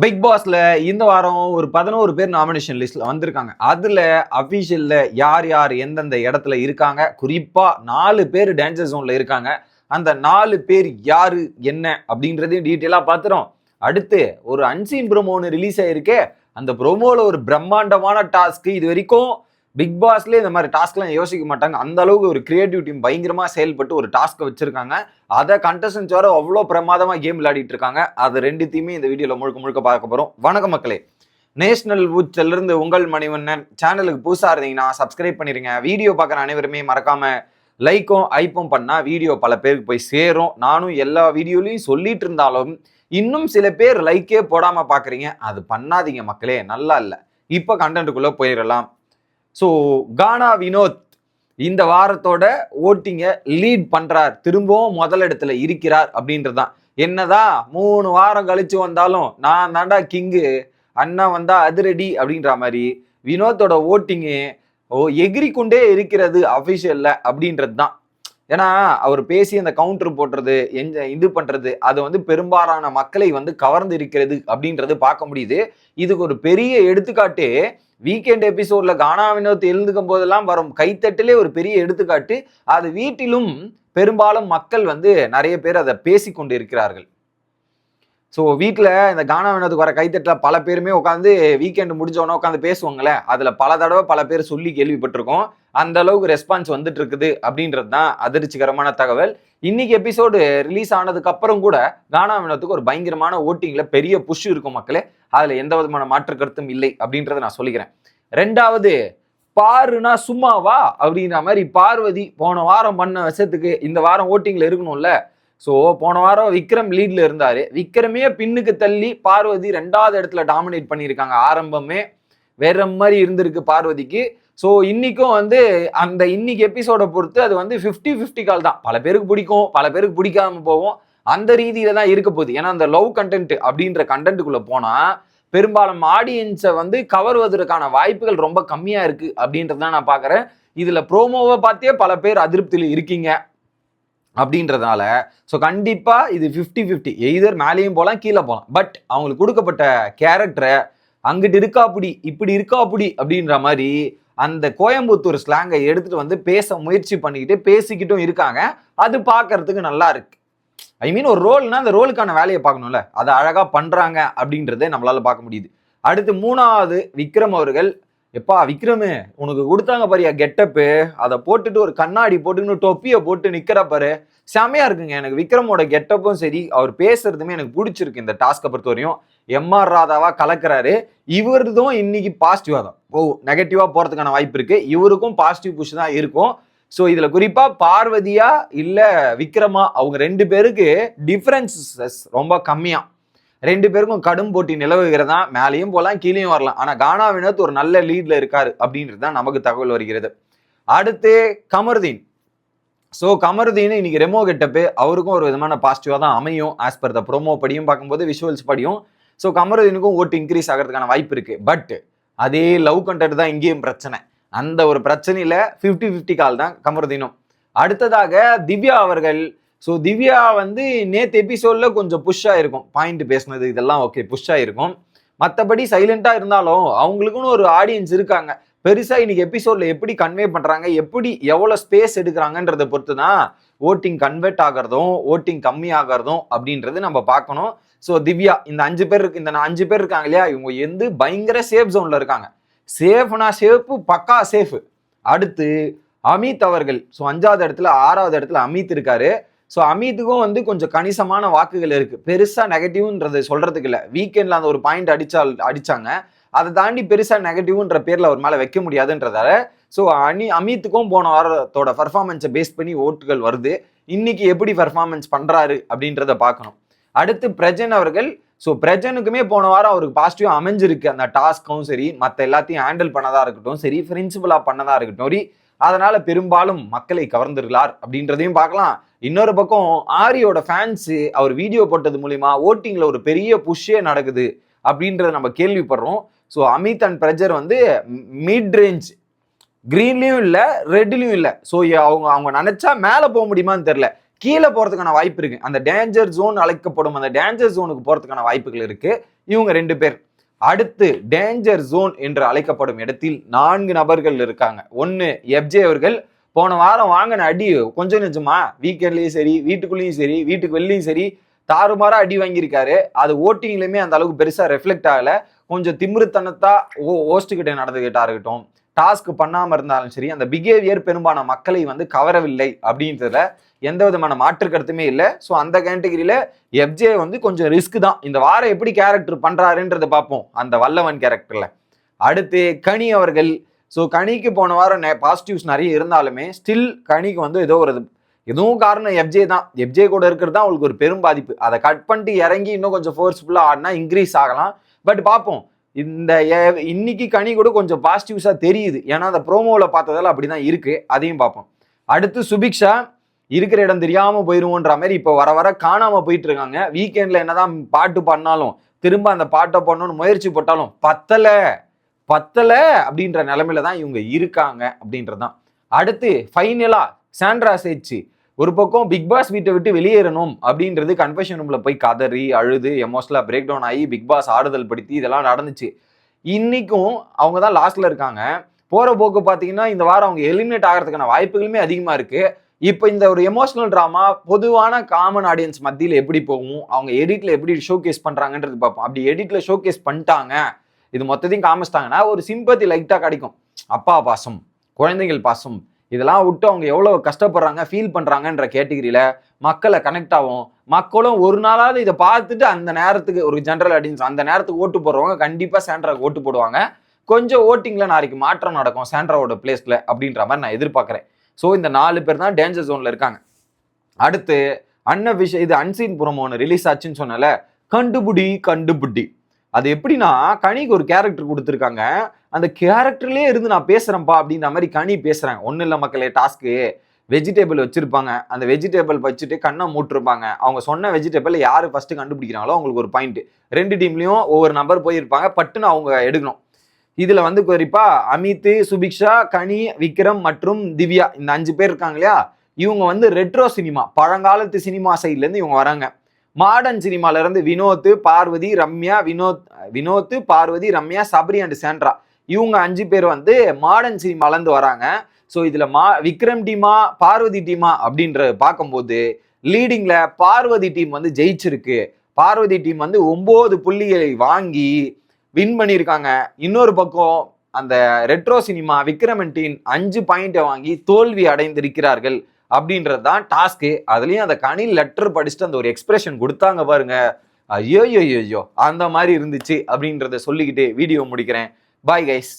Big பாஸ்ல இந்த வாரம் ஒரு பதினோரு பேர் நாமினேஷன் லிஸ்ட்ல வந்திருக்காங்க. அதுல அபிஷியல்ல யார் யார் எந்தெந்த இடத்துல இருக்காங்க? குறிப்பா நாலு பேர் டேஞ்சர் ஜோன்ல இருக்காங்க. அந்த நாலு பேர் யாரு என்ன அப்படின்றதையும் டீட்டெயிலா பார்த்துரும் அடுத்து ஒரு அன்சீன் ப்ரோமோ ஒன்று ரிலீஸ் ஆயிருக்கே. அந்த ப்ரோமோல ஒரு பிரம்மாண்டமான டாஸ்க் இது வரைக்கும் பிக் பாஸ்லேயே இந்த மாதிரி டாஸ்க்லாம் யோசிக்க மாட்டாங்க. அந்த அளவுக்கு ஒரு கிரியேட்டிவ் டீம் பயங்கரமாக செயல்பட்டு ஒரு டாஸ்க்கை வச்சிருக்காங்க. அதை கண்டஸ்டன்ஸ் வர அவ்வளோ பிரமாதமாக கேம் விளையாடிட்டு இருக்காங்க. அது ரெண்டுத்தையுமே இந்த வீடியோவில் முழுக்க முழுக்க பார்க்க போகிறோம் வணக்க மக்களே. நேஷனல் பூச்சில் உங்கள் மணிவண்ணன். சேனலுக்கு புதுசாக இருந்தீங்கன்னா சப்ஸ்கிரைப் பண்ணிடுங்க வீடியோ பார்க்குற அனைவருமே மறக்காம லைக்கும் ஐப்பும் பண்ணால் வீடியோ பல பேருக்கு போய் சேரும். நானும் எல்லா வீடியோலையும் சொல்லிட்டு இருந்தாலும் இன்னும் சில பேர் லைக்கே போடாமல் பார்க்குறீங்க. அது பண்ணாதீங்க மக்களே. நல்லா இல்லை. இப்போ கண்டென்ட்டுக்குள்ளே போயிடலாம். ஸோ கானா வினோத் இந்த வாரத்தோட ஓட்டிங்கை லீட் பண்றார். திரும்பவும் முதலிடத்துல இருக்கிறார் அப்படின்றதான் என்னதான் மூணு வாரம் கழிச்சு வந்தாலும் நான் தாண்டா கிங்கு அண்ணா வந்தா அதிரடி அப்படின்ற மாதிரி வினோத்தோட ஓட்டிங்கு ஓ எகிரி கொண்டே இருக்கிறது அஃபிஷியல்ல அப்படின்றது தான் ஏன்னா அவர் பேசி அந்த கவுண்டர் போடுறது எந்த இது பண்றது அது வந்து பெரும்பாலான மக்களை வந்து கவர்ந்து இருக்கிறது அப்படின்றது பார்க்க முடியுது. இதுக்கு ஒரு பெரிய எடுத்துக்காட்டு வீக்கெண்ட் எபிசோட்ல கானா வினோத் எழுந்துக்கும் போதெல்லாம் வரும். கைத்தட்டிலே ஒரு பெரிய எடுத்துக்காட்டு அது வீட்டிலும் பெரும்பாலும் மக்கள் வந்து நிறைய பேர் அதை பேசி கொண்டு இருக்கிறார்கள். ஸோ வீட்டில் இந்த கானா வினோத்துக்கு வர கைத்தட்டில் பல பேருமே உட்காந்து வீக்கெண்டு முடிஞ்சவொன்னே உட்காந்து பேசுவாங்களே அதில் பல தடவை பல பேர் சொல்லி கேள்விப்பட்டிருக்கோம். அந்த அளவுக்கு ரெஸ்பான்ஸ் வந்துட்டு இருக்குது அப்படின்றது தான் அதிர்ச்சிகரமான தகவல். இன்னைக்கு எபிசோடு ரிலீஸ் ஆனதுக்கு அப்புறம் கூட கானா வினோத்துக்கு ஒரு பயங்கரமான ஓட்டிங்கில் பெரிய புஷ் இருக்கும் மக்களே. அதில் எந்த விதமான மாற்று கருத்தும் இல்லை அப்படின்றத நான் சொல்லிக்கிறேன். ரெண்டாவது பாருனா சும்மாவா அப்படின்ற மாதிரி பார்வதி போன வாரம் பண்ண விஷயத்துக்கு இந்த வாரம் ஓட்டிங்கில் இருக்கணும்ல. ஸோ போன வாரம் விக்ரம் லீட்ல இருந்தார். விக்ரமே பின்னுக்கு தள்ளி பார்வதி ரெண்டாவது இடத்துல டாமினேட் பண்ணியிருக்காங்க. ஆரம்பமே வேற மாதிரி இருந்திருக்கு பார்வதிக்கு. ஸோ இன்னைக்கும் வந்து அந்த இன்னைக்கு எபிசோடை பொறுத்து அது வந்து ஃபிஃப்டி ஃபிஃப்டி கால் தான். பல பேருக்கு பிடிக்கும் பல பேருக்கு பிடிக்காம போகும். அந்த ரீதியில தான் இருக்க போகுது. ஏன்னா அந்த லவ் கண்டென்ட் அப்படின்ற கண்டென்ட்டுக்குள்ள போனால் பெரும்பாலும் ஆடியன்ஸை வந்து கவர்வதற்கான வாய்ப்புகள் ரொம்ப கம்மியாக இருக்குது அப்படின்றத நான் பார்க்குறேன் இதில் ப்ரோமோவை பார்த்தே பல பேர் அதிருப்தியில் இருக்கீங்க. அப்படின்றதுனால ஸோ கண்டிப்பாக இது ஃபிஃப்டி ஃபிஃப்டி எய்தர் மேலேயும் போகலாம் கீழே போகலாம் பட் அவங்களுக்கு கொடுக்கப்பட்ட கேரக்டரை அங்கிட்டு இருக்கா அப்படி இப்படி இருக்கா அப்படி அப்படின்ற மாதிரி அந்த கோயம்புத்தூர் ஸ்லாங்கை எடுத்துட்டு வந்து பேச முயற்சி பண்ணிக்கிட்டு பேசிக்கிட்டும் இருக்காங்க. அது பார்க்கறதுக்கு நல்லா இருக்கு. ஐ மீன் ஒரு ரோல்னா அந்த ரோலுக்கான வேலையை பார்க்கணும்ல. அதை அழகாக பண்ணுறாங்க அப்படின்றத நம்மளால் பார்க்க முடியுது. அடுத்து மூணாவது விக்ரம் அவர்கள் எப்பா விக்ரமு உனக்கு கொடுத்தாங்க பாரியா கெட்டப்பு அதை போட்டுட்டு ஒரு கண்ணாடி போட்டுன்னு தொப்பியை போட்டு நிற்கிற பாரு. செமையா இருக்குங்க. எனக்கு விக்ரமோட கெட்டப்பும் சரி அவர் பேசுறதுமே எனக்கு பிடிச்சிருக்கு இந்த டாஸ்க்கை பொறுத்த வரையும் எம்ஆர் ராதாவா கலக்குறாரு. இவர்தும் இன்னைக்கு பாசிட்டிவா தான். ஓ நெகட்டிவா போறதுக்கான வாய்ப்பு இருக்கு. இவருக்கும் பாசிட்டிவ் புஷ் தான் இருக்கும். ஸோ இதுல குறிப்பா பார்வதியா இல்ல விக்ரமா அவங்க ரெண்டு பேருக்கு டிஃபரன்சஸ் ரொம்ப கம்மியா. ரெண்டு பேருக்கும் கடும் போட்டி நிலவுகிறதா மேலேயும் போகலாம் கீழேயும் வரலாம். ஆனால் கானா வினோத் ஒரு நல்ல லீட்ல இருக்காரு அப்படின்றது தான் நமக்கு தகவல் வருகிறது. அடுத்து கமருதீன். ஸோ கமருதீன் இன்னைக்கு ரெமோ கெட்டப்பு அவருக்கும் ஒரு விதமான பாசிட்டிவாக தான் அமையும் ஆஸ் பர் த ப்ரோமோ படியும் பார்க்கும்போது விஷுவல்ஸ் படியும். ஸோ கமருதீனுக்கும் ஓட்டு இன்க்ரீஸ் ஆகிறதுக்கான வாய்ப்பு இருக்கு. பட் அதே லவ் கண்டென்ட் தான் இங்கேயும் பிரச்சனை. அந்த ஒரு பிரச்சனையில் ஃபிஃப்டி ஃபிஃப்டி கால் தான் கமருதீனும். அடுத்ததாக திவ்யா அவர்கள் ஸோ திவ்யா வந்து நேற்று எபிசோடில் கொஞ்சம் புஷ்ஷாக இருக்கும் பாயிண்ட் பேசுனது இதெல்லாம் ஓகே புஷ்ஷாக இருக்கும் மற்றபடி சைலண்டாக இருந்தாலும் அவங்களுக்குன்னு ஒரு ஆடியன்ஸ் இருக்காங்க. பெருசாக இன்னைக்கு எபிசோடில் எப்படி கன்வே பண்ணுறாங்க எப்படி எவ்வளோ ஸ்பேஸ் எடுக்கிறாங்கன்றதை பொறுத்து தான் ஓட்டிங் கன்வெர்ட் ஆகிறதும் ஓட்டிங் கம்மி ஆகிறதும் அப்படின்றது நம்ம பார்க்கணும். ஸோ திவ்யா இந்த அஞ்சு பேர் இருக்கு இந்த அஞ்சு பேர் இருக்காங்க இல்லையா? இவங்க எந்த பயங்கர சேஃப் ஜோனில் இருக்காங்க. சேஃப்னா சேஃபு பக்கா சேஃபு அடுத்து அமித் அவர்கள் ஸோ அஞ்சாவது இடத்துல ஆறாவது இடத்துல அமித் இருக்காரு. ஸோ அமித்துக்கும் வந்து கொஞ்சம் கணிசமான வாக்குகள் இருக்கு. பெருசா நெகட்டிவ்ன்றது சொல்றதுக்கு இல்லை வீக்கெண்ட்ல அந்த ஒரு பாயிண்ட் அடித்தால் அடிச்சாங்க. அதை தாண்டி பெருசா நெகட்டிவ்ன்ற பேர்ல அவர் மேல வைக்க முடியாதுன்றதால ஸோ அனி அமித்துக்கும் போன வாரத்தோட பர்ஃபார்மன்ஸை பேஸ் பண்ணி ஓட்டுகள் வருது. இன்னைக்கு எப்படி பர்ஃபார்மன்ஸ் பண்றாரு அப்படின்றத பார்க்கணும். அடுத்து பிரஜன் அவர்கள் ஸோ பிரஜனுக்குமே போன வாரம் அவருக்கு பாசிட்டிவ் அமைஞ்சிருக்கு. அந்த டாஸ்க்கும் சரி மற்ற எல்லாத்தையும் ஹேண்டில் பண்ணதா இருக்கட்டும் சரி பிரின்சிபலாக பண்ணதா இருக்கட்டும் அதனால பெரும்பாலும் மக்களை கவர்ந்துருக்கிறார் அப்படின்றதையும் பார்க்கலாம். இன்னொரு பக்கம் ஆரியோட ஃபேன்ஸு அவர் வீடியோ போட்டது மூலிமா ஓட்டிங்கில் ஒரு பெரிய புஷ்ஷே நடக்குது அப்படின்றத நம்ம கேள்விப்படுறோம். ஸோ அமித் அண்ட் பிரஜர் வந்து மிட் ரேஞ்ச் க்ரீன்லேயும் இல்லை ரெட்லேயும் இல்லை. ஸோ அவங்க அவங்க நினச்சா மேலே போக முடியுமான்னு தெரில கீழே போகிறதுக்கான வாய்ப்பு இருக்குது அந்த டேஞ்சர் ஜோன் அழைக்கப்படும் அந்த டேஞ்சர் ஜோனுக்கு போகிறதுக்கான வாய்ப்புகள் இருக்குது இவங்க ரெண்டு பேர். அடுத்து டேஞ்சர் ஜோன் என்று அழைக்கப்படும் இடத்தில் நான்கு நபர்கள் இருக்காங்க. ஒன்னு எப்ஜே அவர்கள் போன வாரம் வாங்கின அடி கொஞ்சம் நிஜமா வீக்கெண்ட்லயும் சரி வீட்டுக்குள்ளேயும் சரி வீட்டுக்கு வெளிலையும் சரி தாறுமாறா அடி வாங்கியிருக்காரு. அது ஓட்டிங்லயுமே அந்த அளவுக்கு பெருசா ரெஃப்ளெக்ட் ஆகல. கொஞ்சம் திமிருத்தனத்தா ஓ ஹோஸ்ட் கிட்ட நடந்துகிட்டா இருக்கட்டும். டாஸ்க் பண்ணாமல் இருந்தாலும் சரி அந்த பிஹேவியர் பெரும்பாலான மக்களை வந்து கவரவில்லை அப்படின்றதுல எந்த விதமான மாற்று கருத்துமே இல்லை. ஸோ அந்த கேட்டகரியில எஃப்ஜே வந்து கொஞ்சம் ரிஸ்க் தான். இந்த வாரம் எப்படி கேரக்டர் பண்ணுறாருன்றத பார்ப்போம். அந்த வல்லவன் கேரக்டரில் அடுத்து கனி அவர்கள். ஸோ கனிக்கு போன வாரம் பாசிட்டிவ்ஸ் நிறைய இருந்தாலுமே ஸ்டில் கனிக்கு வந்து ஏதோ ஒரு எதுவும் காரணம் எஃப்ஜே தான். எஃப்ஜே கூட இருக்கிறது தான் அவளுக்கு ஒரு பெரும் பாதிப்பு. அதை கட் பண்ணிட்டு இறங்கி இன்னும் கொஞ்சம் ஃபோர்ஸ்ஃபுல்லாக ஆடினா இன்க்ரீஸ் ஆகலாம். பட் பார்ப்போம். இந்த இன்னைக்கு கனி கூட கொஞ்சம் பாசிட்டிவ்ஸாக தெரியுது. ஏன்னா அந்த ப்ரோமோவில் பார்த்ததால அப்படி தான் இருக்கு. அதையும் பார்ப்போம். அடுத்து சுபிக்ஷா இருக்கிற இடம் தெரியாமல் போயிருவோன்ற மாதிரி இப்போ வர வர காணாமல் போயிட்டு இருக்காங்க வீக்கெண்டில் என்னதான் பாட்டு பண்ணாலும் திரும்ப அந்த பாட்டை பண்ணணும்னு முயற்சி போட்டாலும் பத்தலை பத்தலை அப்படின்ற நிலமையில தான் இவங்க இருக்காங்க அப்படின்றதுதான். அடுத்து ஃபைனலாக சாண்ட்ரா சேச்சு. ஒரு பக்கம் பிக் பாஸ் வீட்டை விட்டு வெளியேறணும் அப்படின்றது கன்ஃபெஷன் ரூம்ல போய் கதறி அழுது எமோஷனலா பிரேக் டவுன் ஆகி பிக் பாஸ் ஆறுதல் படுத்தி இதெல்லாம் நடந்துச்சு. இன்னைக்கும் அவங்க தான் லாஸ்ட்ல இருக்காங்க. போற போக்கு பார்த்தீங்கன்னா இந்த வாரம் அவங்க எலிமினேட் ஆகிறதுக்கான வாய்ப்புகளுமே அதிகமா இருக்கு. இப்போ இந்த ஒரு எமோஷனல் ட்ராமா பொதுவான காமன் ஆடியன்ஸ் மத்தியில் எப்படி போகும்? அவங்க எடிட்ல எப்படி ஷோகேஸ் பண்றாங்கன்றது பார்ப்போம். அப்படி எடிட்ல ஷோகேஸ் பண்ணிட்டாங்க. இது மொத்தத்தையும் காமிச்சிட்டாங்கன்னா ஒரு சிம்பத்தி லைட்டா கிடைக்கும். அப்பா பாசம் குழந்தைகள் பாசம் இதெல்லாம் விட்டு அவங்க எவ்வளவு கஷ்டப்படுறாங்க ஃபீல் பண்றாங்கன்ற கேட்டகிரியில மக்களை கனெக்ட் ஆகும். மக்களும் ஒரு நாளாவது இதை பார்த்துட்டு அந்த நேரத்துக்கு ஒரு ஜென்ரல் ஆடியன்ஸ் அந்த நேரத்துக்கு ஓட்டு போடுறவங்க கண்டிப்பா சாண்ட்ராக்கு ஓட்டு போடுவாங்க. கொஞ்சம் ஓட்டிங்ல நாளைக்கு மாற்றம் நடக்கும் சாண்ட்ராவோட பிளேஸ்ல அப்படின்ற மாதிரி நான் எதிர்பார்க்குறேன். ஸோ இந்த நாலு பேர் தான் டேஞ்சர் ஜோன்ல இருக்காங்க. அடுத்து அன்ன விஷயம் இது அன்சீன் புறம் ஒன்று ரிலீஸ் ஆச்சுன்னு சொன்னல கண்டுபிடி கண்டுபிடி. அது எப்படின்னா கனிக்கு ஒரு கேரக்டர் கொடுத்துருக்காங்க. அந்த கேரக்டர்லேயே இருந்து நான் பேசுறேன்ப்பா அப்படின்ற மாதிரி கனி பேசுகிறாங்க ஒன்றும் இல்லை மக்களே டாஸ்க்கு வெஜிடபிள் வச்சிருப்பாங்க. அந்த வெஜிடேபிள் வச்சுட்டு கண்ணை மூட்டிருப்பாங்க. அவங்க சொன்ன வெஜிடேபிள் யார் ஃபஸ்ட்டு கண்டுபிடிக்கிறாங்களோ அவங்களுக்கு ஒரு பாயிண்ட் ரெண்டு டீம்லேயும் ஒவ்வொரு நம்பர் போயிருப்பாங்க. பட்டுன்னு அவங்க எடுக்கணும். இதில் வந்து குறிப்பாக அமித் சுபிக்ஷா கனி விக்ரம் மற்றும் திவ்யா. இந்த அஞ்சு பேர் இருக்காங்க இல்லையா? இவங்க வந்து ரெட்ரோ சினிமா பழங்காலத்து சினிமா சைட்லேருந்து இவங்க வராங்க. மாடர்ன் சினிமால இருந்து வினோத் பார்வதி ரம்யா வினோத் வினோத் பார்வதி ரம்யா சபரி அண்ட் சாண்ட்ரா. இவங்க அஞ்சு பேர் வந்து மாடர்ன் சினிமால இருந்து வராங்க. ஸோ இதுல மா விக்ரம் டீமா பார்வதி டீமா அப்படின்ற பார்க்கும்போது லீடிங்ல பார்வதி டீம் வந்து ஜெயிச்சிருக்கு. பார்வதி டீம் வந்து ஒன்பது புள்ளிகளை வாங்கி வின் பண்ணியிருக்காங்க. இன்னொரு பக்கம் அந்த ரெட்ரோ சினிமா விக்ரமன் டீம் அஞ்சு பாயிண்டை வாங்கி தோல்வி அடைந்திருக்கிறார்கள். அப்படின்றது தான் டாஸ்க்கு அதுலயும் அந்த கனி லெட்டர் படிச்சுட்டு அந்த ஒரு எக்ஸ்பிரஷன் கொடுத்தாங்க பாருங்க. ஐயோ ஐயோ ஐயோ அந்த மாதிரி இருந்துச்சு அப்படின்றத சொல்லிக்கிட்டு வீடியோ முடிக்கிறேன். Bye guys